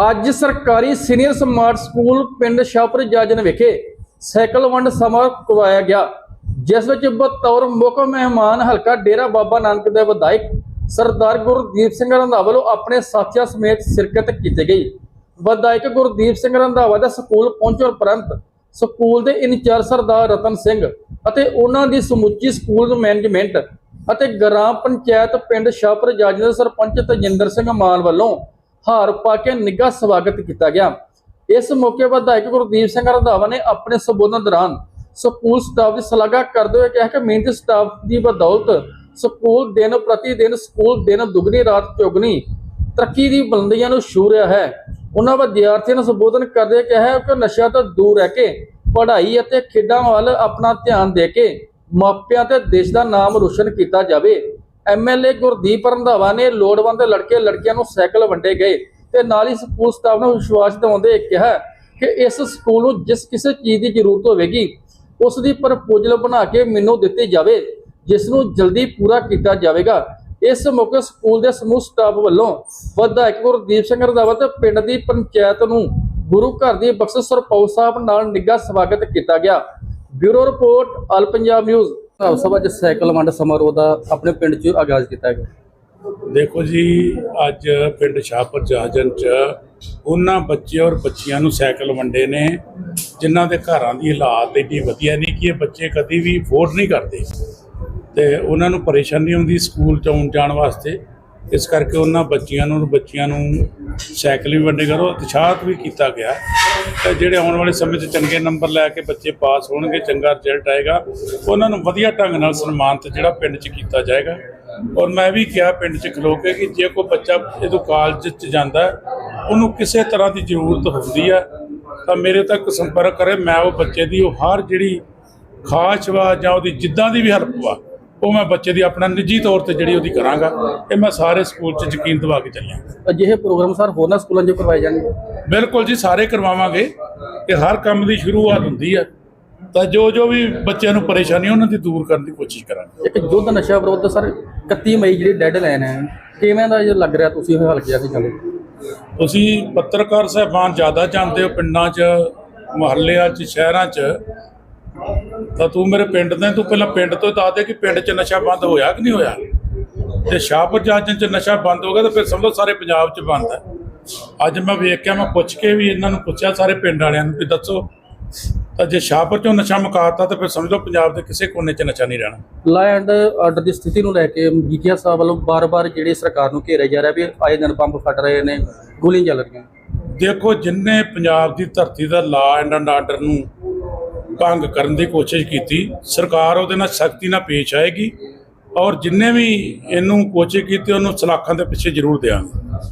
ਅੱਜ ਸਰਕਾਰੀ senior smart school ਪਿੰਡ ਸ਼ਾਹਪੁਰ ਜਾਜਨ ਵਿਖੇ ਸਾਈਕਲ ਵੰਡ ਸਮਾਰੋਹ ਕਰਵਾਇਆ ਗਿਆ, ਜਿਸ ਵਿੱਚ ਬਤੌਰ ਮੁੱਖ ਮਹਿਮਾਨ ਹਲਕਾ ਡੇਰਾ ਬਾਬਾ ਨਾਨਕ ਦੇ ਵਿਧਾਇਕ ਸਰਦਾਰ ਗੁਰਦੀਪ ਸਿੰਘ ਰੰਧਾਵਾ ਵੱਲੋਂ ਆਪਣੇ ਸਾਥੀਆਂ ਸਮੇਤ ਸ਼ਿਰਕਤ ਕੀਤੀ ਗਈ। ਵਿਧਾਇਕ ਗੁਰਦੀਪ ਸਿੰਘ ਰੰਧਾਵਾ ਦਾ ਸਕੂਲ ਪਹੁੰਚਣ ਉਪਰੰਤ ਸਕੂਲ ਦੇ ਇੰਚਾਰਜ ਸਰਦਾਰ ਰਤਨ ਸਿੰਘ ਅਤੇ ਉਹਨਾਂ ਦੀ ਸਮੁੱਚੀ ਸਕੂਲ ਮੈਨੇਜਮੈਂਟ ਅਤੇ ਗ੍ਰਾਮ ਪੰਚਾਇਤ ਪਿੰਡ ਸ਼ਾਹਪੁਰ ਜਾਜਨ ਦੇ ਸਰਪੰਚ ਤਜਿੰਦਰ ਸਿੰਘ ਮਾਨ ਵੱਲੋਂ ਹਾਰ ਪਾ ਕੇ ਨਿੱਘਾ ਸਵਾਗਤ ਕੀਤਾ ਗਿਆ। ਇਸ ਮੌਕੇ ਵਿਧਾਇਕ ਗੁਰਦੀਪ ਸਿੰਘ ਰੰਧਾਵਾ ਨੇ ਆਪਣੇ ਸੰਬੋਧਨ ਦੌਰਾਨ ਸਕੂਲ ਸਟਾਫ ਦੀ ਸ਼ਲਾਘਾ ਕਰਦੇ ਹੋਏ ਕਿਹਾ ਕਿ ਮਿਹਨਤੀ ਸਟਾਫ ਦੀ ਬਦੌਲਤ ਸਕੂਲ ਦਿਨ ਪ੍ਰਤੀ ਦਿਨ ਸਕੂਲ ਦਿਨ ਦੁਗਣੀ, ਰਾਤ ਚੌਗਣੀ ਤਰੱਕੀ ਦੀ ਬੁਲੰਦੀਆਂ ਨੂੰ ਛੂ ਰਿਹਾ ਹੈ। ਉਹਨਾਂ ਵਿਦਿਆਰਥੀਆਂ ਨੂੰ ਸੰਬੋਧਨ ਕਰਦੇ ਕਿਹਾ ਕਿ ਨਸ਼ਾ ਤੋਂ ਦੂਰ ਰਹਿ ਕੇ ਪੜ੍ਹਾਈ ਅਤੇ ਖੇਡਾਂ ਵੱਲ ਆਪਣਾ ਧਿਆਨ ਦੇ ਕੇ ਮਾਪਿਆਂ ਤੇ ਦੇਸ਼ ਦਾ ਨਾਮ ਰੋਸ਼ਨ ਕੀਤਾ ਜਾਵੇ। ਐਮਐਲਏ ਗੁਰਦੀਪ ਰੰਧਾਵਾ ਨੇ ਲੋੜਵੰਦ ਲੜਕੇ ਲੜਕੀਆਂ ਨੂੰ ਸਾਈਕਲ ਵੰਡੇ ਗਏ ਤੇ ਨਾਲ ਹੀ ਸਕੂਲ ਸਟਾਫ ਨੂੰ ਵਿਸ਼ਵਾਸ ਦਿਵਾਉਂਦੇ ਕਿਹਾ ਕਿ ਇਸ ਸਕੂਲ ਨੂੰ ਜਿਸ ਕਿਸੇ ਚੀਜ਼ ਦੀ ਜ਼ਰੂਰਤ ਹੋਵੇਗੀ, ਉਸ ਦੀ ਪ੍ਰਪੋਜ਼ਲ ਬਣਾ ਕੇ ਮੈਨੂੰ ਦਿੱਤੀ ਜਾਵੇ, ਜਿਸ ਨੂੰ ਜਲਦੀ ਪੂਰਾ ਕੀਤਾ ਜਾਵੇਗਾ। ਇਸ ਮੌਕੇ ਸਕੂਲ ਦੇ ਸਮੂਹ ਸਟਾਫ ਵੱਲੋਂ ਵਿਧਾਇਕ ਗੁਰਦੀਪ ਸਿੰਘ ਰੰਧਾਵਾ ਤੇ ਪਿੰਡ ਦੀ ਪੰਚਾਇਤ ਨੂੰ ਗੁਰੂ ਘਰ ਦੀ ਬਖਸ਼ਿਸ਼ ਸਰਪੌ ਸਾਹਿਬ ਨਾਲ ਨਿੱਘਾ ਸਵਾਗਤ ਕੀਤਾ ਗਿਆ। Bureau report, all Punjab news. ਸਭਾ ਚ ਸਾਈਕਲ ਵੰਡ ਸਮਾਰੋਹ ਦਾ ਆਪਣੇ ਪਿੰਡ 'ਚ ਆਗਾਜ਼ ਕੀਤਾ ਗਿਆ। ਦੇਖੋ ਜੀ, ਅੱਜ ਪਿੰਡ ਸ਼ਾਹਪੁਰ ਜਹਾਜਨ ਚ ਉਹਨਾਂ ਬੱਚੇ ਔਰ ਬੱਚੀਆਂ ਨੂੰ ਸਾਈਕਲ ਵੰਡੇ ਨੇ, ਜਿਨ੍ਹਾਂ ਦੇ ਘਰਾਂ ਦੀ ਹਾਲਾਤ ਏਡੀ ਵਧੀਆ ਨਹੀਂ ਕਿ ਇਹ ਬੱਚੇ ਕਦੀ ਵੀ ਅਫੋਰਡ ਨਹੀਂ ਕਰਦੇ। ਤੇ ਉਹਨਾਂ ਨੂੰ ਪਰੇਸ਼ਾਨੀ ਹੁੰਦੀ ਸਕੂਲ ਚ ਆਉਣ ਜਾਣ ਵਾਸਤੇ। ਇਸ ਕਰਕੇ ਉਹਨਾਂ ਬੱਚੀਆਂ ਨੂੰ ਬੱਚਿਆਂ ਨੂੰ ਸਾਈਕਲ ਵੀ ਵੰਡੇ ਕਰੋ, ਉਤਸ਼ਾਹਤ ਵੀ ਕੀਤਾ ਗਿਆ। ਤੇ ਜਿਹੜੇ ਆਉਣ ਵਾਲੇ ਸਮੇਂ 'ਚ ਚੰਗੇ ਨੰਬਰ ਲੈ ਕੇ ਬੱਚੇ ਪਾਸ ਹੋਣਗੇ, ਚੰਗਾ ਰਿਜ਼ਲਟ ਆਏਗਾ, ਉਹਨਾਂ ਨੂੰ ਵਧੀਆ ਢੰਗ ਨਾਲ ਸਨਮਾਨਿਤ ਜਿਹੜਾ ਪਿੰਡ 'ਚ ਕੀਤਾ ਜਾਏਗਾ। ਔਰ ਮੈਂ ਵੀ ਕਿਹਾ ਪਿੰਡ 'ਚ ਖਲੋ ਕੇ ਕਿ ਜੇ ਕੋਈ ਬੱਚਾ ਇਹਦੋਂ ਕਾਲਜ 'ਚ ਜਾਂਦਾ ਉਹਨੂੰ ਕਿਸੇ ਤਰ੍ਹਾਂ ਦੀ ਜ਼ਰੂਰਤ ਹੁੰਦੀ ਹੈ, ਤਾਂ ਮੇਰੇ ਤੱਕ ਸੰਪਰਕ ਕਰੇ, ਮੈਂ ਉਹ ਬੱਚੇ ਦੀ, ਉਹ ਹਰ ਜਿਹੜੀ ਖਾਸ਼ ਵਾ ਜਾਂ ਉਹਦੀ ਜਿੱਦਾਂ ਦੀ ਵੀ ਹੈਲਪ ਵਾ ਉਹ ਮੈਂ ਬੱਚੇ ਦੀ ਆਪਣਾ ਨਿੱਜੀ ਤੌਰ ਤੇ ਜਿਹੜੀ ਉਹਦੀ ਕਰਾਂਗਾ ਇਹ ਮੈਂ ਸਾਰੇ ਸਕੂਲ 'ਚ ਯਕੀਨ ਦਿਵਾ ਕੇ ਚੱਲਿਆ। ਅਜਿਹੇ ਪ੍ਰੋਗਰਾਮ ਸਰ ਹੋਰਨਾਂ ਸਕੂਲਾਂ 'ਚ ਕਰਵਾਏ ਜਾਣਗੇ? ਬਿਲਕੁਲ ਜੀ ਸਾਰੇ ਕਰਵਾਵਾਂਗੇ। ਇਹ ਹਰ ਕੰਮ ਦੀ ਸ਼ੁਰੂਆਤ ਹੁੰਦੀ ਹੈ ਤਾਂ ਜੋ ਜੋ ਵੀ ਬੱਚਿਆਂ ਨੂੰ ਪਰੇਸ਼ਾਨੀ ਉਹਨਾਂ ਦੀ ਦੂਰ ਕਰਨ ਦੀ ਕੋਸ਼ਿਸ਼ ਕਰਾਂਗੇ। ਇੱਕ ਯੁੱਧ ਨਸ਼ਾ ਵਿਰੋਧ ਸਰ 31 ਮਈ ਜਿਹੜੀ ਡੈਡ ਲਾਈਨ ਹੈ ਕਿਵੇਂ ਦਾ ਜੋ ਲੱਗ ਰਿਹਾ ਤੁਸੀਂ ਹਲਕੇ ਆ ਕੇ ਚੱਲੇ ਤੁਸੀਂ ਪੱਤਰਕਾਰ ਸਾਹਿਬਾਨ ਜ਼ਿਆਦਾ ਜਾਣਦੇ ਹੋ ਪਿੰਡਾਂ 'ਚ ਮੁਹੱਲਿਆਂ 'ਚ ਸ਼ਹਿਰਾਂ 'ਚ। ਤਾਂ ਤੂੰ ਮੇਰੇ ਪਿੰਡ ਦੇ ਤੂੰ ਪਹਿਲਾਂ ਪਿੰਡ ਤੋਂ ਦੱਸ ਦੇ ਕਿ ਪਿੰਡ 'ਚ ਨਸ਼ਾ ਬੰਦ ਹੋਇਆ ਕਿ ਨਹੀਂ ਹੋਇਆ? ਤੇ ਸ਼ਾਹਪੁਰ ਜਾਜਨ 'ਚ ਨਸ਼ਾ ਬੰਦ ਹੋ ਗਿਆ ਤਾਂ ਫਿਰ ਸਮਝੋ ਸਾਰੇ ਪੰਜਾਬ 'ਚ ਬੰਦ ਹੈ। ਅੱਜ ਮੈਂ ਵੇਖ ਕੇ ਮੈਂ ਪੁੱਛ ਕੇ ਵੀ ਇਹਨਾਂ ਨੂੰ ਪੁੱਛਿਆ ਸਾਰੇ ਪਿੰਡ ਵਾਲਿਆਂ ਨੂੰ ਵੀ ਦੱਸੋ। ਤਾਂ ਜੇ ਸ਼ਾਹਪੁਰ 'ਚੋਂ ਨਸ਼ਾ ਮੁਕਾਤਾ ਤਾਂ ਫਿਰ ਸਮਝੋ ਪੰਜਾਬ ਦੇ ਕਿਸੇ ਕੋਨੇ 'ਚ ਨਸ਼ਾ ਨਹੀਂ ਰਹਿਣਾ। ਲਾ ਐਂਡ ਆਰਡਰ ਦੀ ਸਥਿਤੀ ਨੂੰ ਲੈ ਕੇ ਮੀਡੀਆ ਸਾਹਿਬ ਵੱਲੋਂ ਬਾਰ-ਬਾਰ ਜਿਹੜੀ ਸਰਕਾਰ ਨੂੰ ਘੇਰਿਆ ਜਾ ਰਿਹਾ ਵੀ ਆਏ ਦਿਨ ਬੰਬ ਫਟ ਰਹੇ ਨੇ ਗੋਲੀਆਂ ਚੱਲ ਰਹੀਆਂ। ਦੇਖੋ ਜਿਨਨੇ ਪੰਜਾਬ ਦੀ ਧਰਤੀ ਦਾ ਲਾ ਐਂਡ ਆਰਡਰ ਨੂੰ ਭੰਗ ਕਰਨ ਦੀ ਕੋਸ਼ਿਸ਼ ਕੀਤੀ। ਸਰਕਾਰ ਉਹਦੇ ਨਾਲ ਸਖਤੀ ਨਾਲ ਪੇਸ਼ ਆਏਗੀ ਔਰ ਜਿੰਨੇ ਵੀ ਇਹਨੂੰ ਕੋਸ਼ਿਸ਼ ਕੀਤੀ, ਉਹਨੂੰ ਸਲਾਖਾਂ ਦੇ ਪਿੱਛੇ ਜ਼ਰੂਰ ਦਿਆਂਗੇ।